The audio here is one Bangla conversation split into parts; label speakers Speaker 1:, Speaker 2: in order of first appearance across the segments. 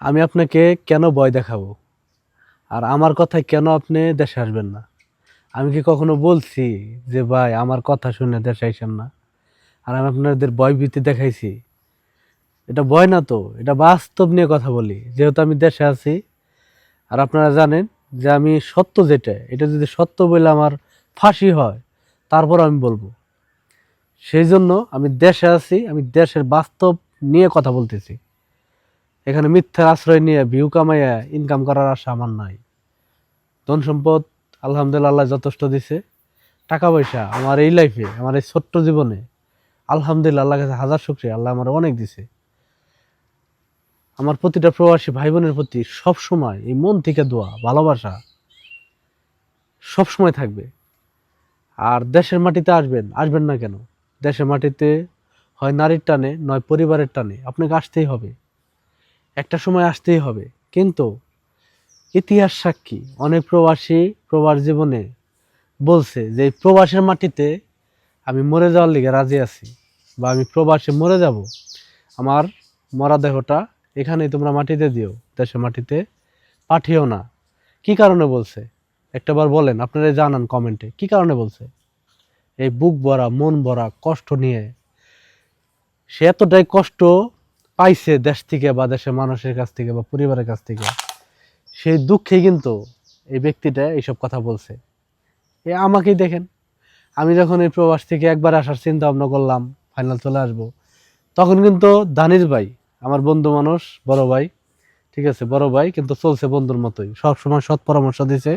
Speaker 1: আমি আপনাকে কেন ভয় দেখাবো? আর আমার কথায় কেন আপনি দেশে আসবেন না? আমি কি কখনো বলছি যে, ভাই, আমার কথা শুনে দেশে আইসেন না আর আমি আপনাদের ভয় ভীতি দেখাইছি। এটা ভয় না তো, এটা বাস্তব নিয়ে কথা বলি। যেহেতু আমি দেশে আছি, আর আপনারা জানেন যে, আমি সত্য যেটা, এটা যদি সত্য বলে আমার ফাঁসি হয়, তারপর আমি বলব। সেই জন্য আমি দেশে আছি, আমি দেশের বাস্তব নিয়ে কথা বলতেছি। এখানে মিথ্যার আশ্রয় নিয়ে ভিউ কামাইয়া ইনকাম করার আশা আমার নাই। ধন সম্পদ, আলহামদুলিল্লাহ যথেষ্ট দিছে। টাকা পয়সা আমার এই লাইফে আমার এই ছোট্ট জীবনে আলহামদুলিল্লাহ আল্লাহ কাছে হাজার শুক্রিয়া, আল্লাহ আমার অনেক দিছে। আমার প্রতিটা প্রবাসী ভাই বোনের প্রতি সব সময় এই মন থেকে দোয়া, ভালোবাসা সব সময় থাকবে। আর দেশের মাটিতে আসবেন আসবেন না কেন? দেশের মাটিতে হয় নারীর টানে, নয় পরিবারের টানে। আপনাকে আসতেই হবে। একটা সময় আসতেই হবে। কিন্তু ইতিহাস সাক্ষী, অনেক প্রবাসী প্রবাস জীবনে বলছে যে প্রবাসের মাটিতে আমি মরে যাওয়ার লিগে রাজি আছি বা আমি প্রবাসে মরে যাব। আমার মরা দেহটা এখানেই তোমরা মাটিতে দিও, দেশের মাটিতে পাঠিও না। কি কারণে বলছে? একটাবার বলেন আপনারা জানান কমেন্টে। কি কারণে বলছে? এই বুক ভরা, মন ভরা কষ্ট নিয়ে। সে এতটাই কষ্ট পাইছে দেশ থেকে বা দেশের মানুষের কাছ থেকে বা পরিবারের কাছ থেকে, সেই দুঃখে কিন্তু এই ব্যক্তিটা এইসব কথা বলছে। এ আমাকেই দেখেন। আমি যখন এই প্রবাস থেকে একবার আসার চিন্তা ভাবনা করলাম ফাইনাল চলে আসব, তখন কিন্তু দানিশ ভাই, আমার বন্ধু মানুষ, বড় ভাই, ঠিক আছে, বড় ভাই কিন্তু চলছে বন্ধুর মতোই, সবসময় সৎ পরামর্শ দিছে।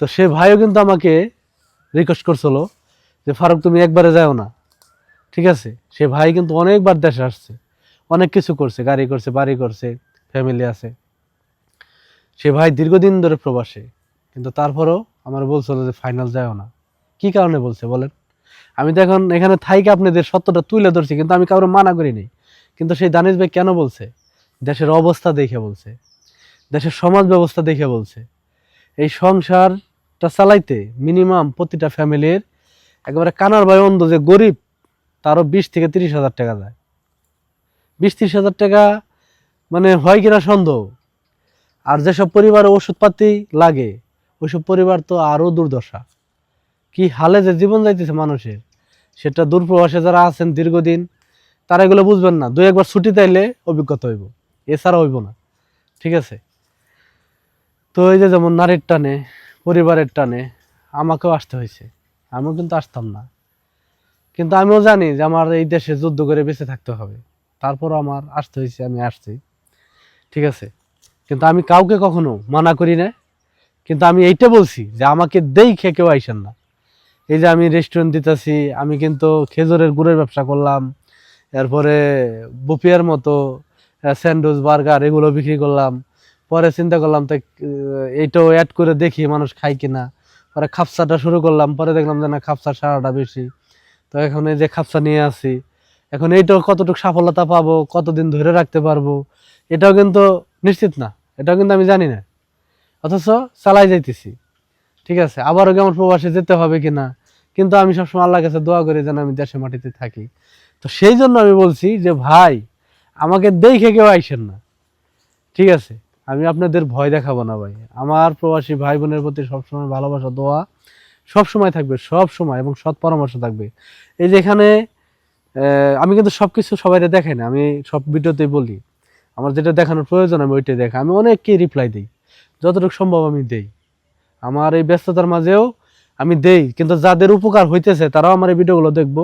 Speaker 1: তো সে ভাইও কিন্তু আমাকে রিকোয়েস্ট করছিল যে, ফারুক, তুমি একবারে যাও না। ঠিক আছে, সে ভাই কিন্তু অনেকবার দেশে আসছে। অনেক কিছু করছে, গাড়ি করছে, বাড়ি করছে ফ্যামিলি আছে। সে ভাই দীর্ঘদিন ধরে প্রবাসে, কিন্তু তারপরেও আমার বলছিল যে ফাইনাল যাও না। কি কারণে বলছে বলেন? আমি তো এখন এখানে থাইকে আপনাদের সত্যটা তুলে ধরছি, কিন্তু আমি কারও মানা করিনি। কিন্তু সেই দানিশ ভাই কেন বলছে? দেশের অবস্থা দেখে বলছে, দেশের সমাজ ব্যবস্থা দেখে বলছে। এই সংসারটা চালাইতে মিনিমাম প্রতিটা ফ্যামিলির একেবারে কানার ভাই অন্ধ যে গরিব, তারও বিশ থেকে তিরিশ হাজার টাকা যায়। বিশ তিরিশ হাজার টাকা মানে হয় কিনা সন্দেহ। আর যেসব পরিবারে ওষুধপাতি লাগে ওইসব পরিবার তো আরও দুর্দশা। কি হালে যে জীবন যাইতেছে মানুষের, সেটা দূরপ্রবাসে যারা আছেন দীর্ঘদিন, তারা এগুলো বুঝবেন না। দুই একবার ছুটি তাইলে অভিজ্ঞতা হইব, এছাড়া হইব না। ঠিক আছে? তো এই যে যেমন নারীর টানে, পরিবারের টানে, আমাকেও আসতে হয়েছে। আমিও কিন্তু আসতাম না। কিন্তু আমিও জানি যে আমার এই দেশে যুদ্ধ করে বেঁচে থাকতে হবে। তারপরও আমার আসতে হয়েছে, আমি আসছি। ঠিক আছে? কিন্তু আমি কাউকে কখনো মানা করি না কিন্তু আমি এইটা বলছি যে আমাকে দেখে কেউ আইসেন না। এই যে আমি রেস্টুরেন্ট দিতেছি, আমি কিন্তু খেজুরের গুড়ের ব্যবসা করলাম, এরপরে বুপিয়ার মতো স্যান্ডউইচ, বার্গার এগুলো বিক্রি করলাম। পরে চিন্তা করলাম, তো এইটাও অ্যাড করে দেখি মানুষ খায় কিনা। পরে খাপসাটা শুরু করলাম, পরে দেখলাম যে না, খাপসার সারাটা বেশি। তো এখন এই যে খাপসা নিয়ে আসি এখন এইটাও কতটুকু সফলতা পাবো কতদিন ধরে রাখতে পারব এটাও কিন্তু নিশ্চিত না এটাও কিন্তু আমি জানি না। অথচ চালাই যাইতেছি। ঠিক আছে আবারও কেমন প্রবাসে যেতে হবে কিনা? কিন্তু আমি সবসময় আল্লাহর কাছে দোয়া করি যেন আমি দেশে মাটিতে থাকি। তো সেই জন্য আমি বলছি যে ভাই আমাকে দেখে কেউ আইসেন না। ঠিক আছে আমি আপনাদের ভয় দেখাবো না ভাই। আমার প্রবাসী ভাই বোনের প্রতি সবসময় ভালোবাসা দোয়া সব সময় থাকবে সব সময় এবং সৎ পরামর্শ থাকবে। এই যে এখানে আহ, আমি কিন্তু সব কিছু সবাইকে দেখাই না, আমি সব ভিডিওতেই বলি। আমার যেটা দেখানোর প্রয়োজন, আমি ওইটাই দেখা আমি অনেককে রিপ্লাই দিই, যতটুকু সম্ভব আমি দেই। আমার এই ব্যস্ততার মাঝেও আমি দেই, কিন্তু যাদের উপকার হইতেছে, তারাও আমার এই ভিডিওগুলো দেখব।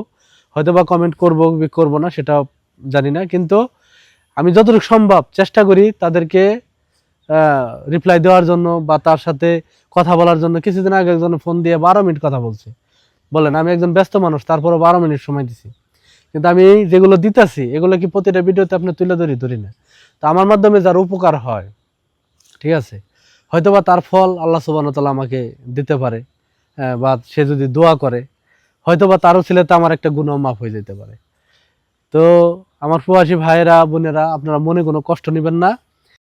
Speaker 1: হয়তো বা কমেন্ট করব করব না, সেটা জানি না, কিন্তু আমি যতটুকু সম্ভব চেষ্টা করি তাদেরকে রিপ্লাই দেওয়ার জন্য বা তার সাথে কথা বলার জন্য। কিছুদিন আগে একজন ফোন দিয়ে বারো মিনিট কথা বলছে। বলেন, আমি একজন ব্যস্ত মানুষ, তারপরও বারো মিনিট সময় দিছি। কিন্তু আমি যেগুলো দিতেছি এগুলো কি প্রতিটা ভিডিওতে আপনি তুলে ধরি ধরি না। তো আমার মাধ্যমে যার উপকার হয় ঠিক আছে হয়তোবা তার ফল আল্লাহ সুবাহতাল্লাহ আমাকে দিতে পারে হ্যাঁ, বা সে যদি দোয়া করে হয়তোবা তারও ছেলেতে আমার একটা গুণ মাফ হয়ে যেতে পারে। তো আমার প্রবাসী ভাইয়েরা বোনেরা আপনারা মনে কোনো কষ্ট নেবেন না।